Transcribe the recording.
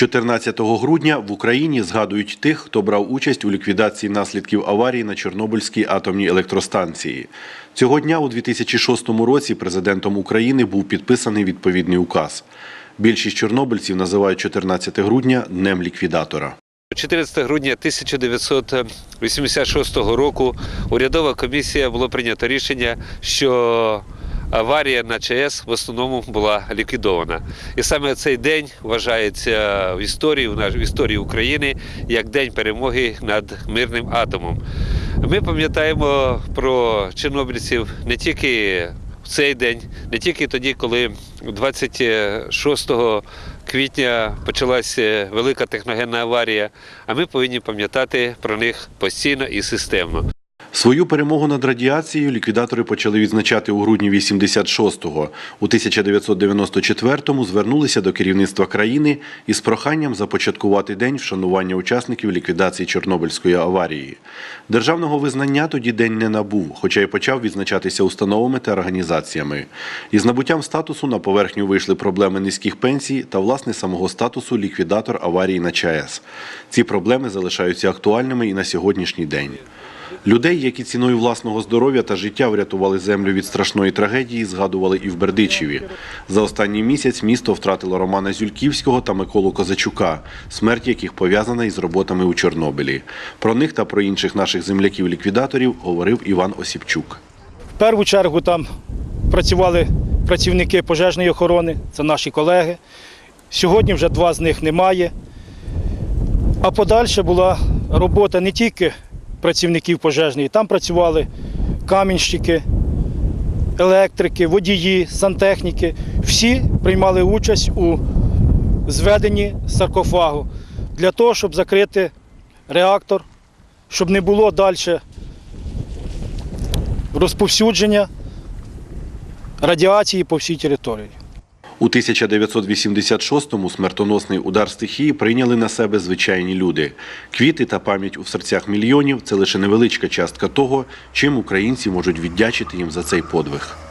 14 грудня в Україні згадують тих, хто брав участь у ліквідації наслідків аварії на Чорнобильській атомній електростанції. Цього дня у 2006 році президентом України був підписаний відповідний указ. Більшість чорнобильців називають 14 грудня днем ліквідатора. 14 грудня 1986 року урядова комісія було прийнято рішення, що аварія на ЧАЕС в основному була ліквідована. І саме цей день вважається в історії, в історії України як день перемоги над мирним атомом. Ми пам'ятаємо про чорнобильців не тільки в цей день, не тільки тоді, коли 26 квітня почалася велика техногенна аварія, а ми повинні пам'ятати про них постійно і системно. Свою перемогу над радіацією ліквідатори почали відзначати у грудні 86-го. У 1994-му звернулися до керівництва країни із проханням започаткувати день вшанування учасників ліквідації Чорнобильської аварії. Державного визнання тоді день не набув, хоча й почав відзначатися установами та організаціями. Із набуттям статусу на поверхню вийшли проблеми низьких пенсій та власне самого статусу ліквідатор аварії на ЧАЕС. Ці проблеми залишаються актуальними і на сьогоднішній день. Людей, які ціною власного здоров'я та життя врятували землю від страшної трагедії, згадували і в Бердичеві. За останній місяць місто втратило Романа Зюльківського та Миколу Козачука, смерть яких пов'язана із роботами у Чорнобилі. Про них та про інших наших земляків-ліквідаторів говорив Іван Осіпчук. В першу чергу там працювали працівники пожежної охорони, це наші колеги. Сьогодні вже два з них немає. А подальше була робота не тільки працівників пожежної, там працювали камінщики, електрики, водії, сантехніки. Всі приймали участь у зведенні саркофагу для того, щоб закрити реактор, щоб не було далі розповсюдження радіації по всій території. У 1986-му смертоносний удар стихії прийняли на себе звичайні люди. Квіти та пам'ять у серцях мільйонів це лише невеличка частка того, чим українці можуть віддячити їм за цей подвиг.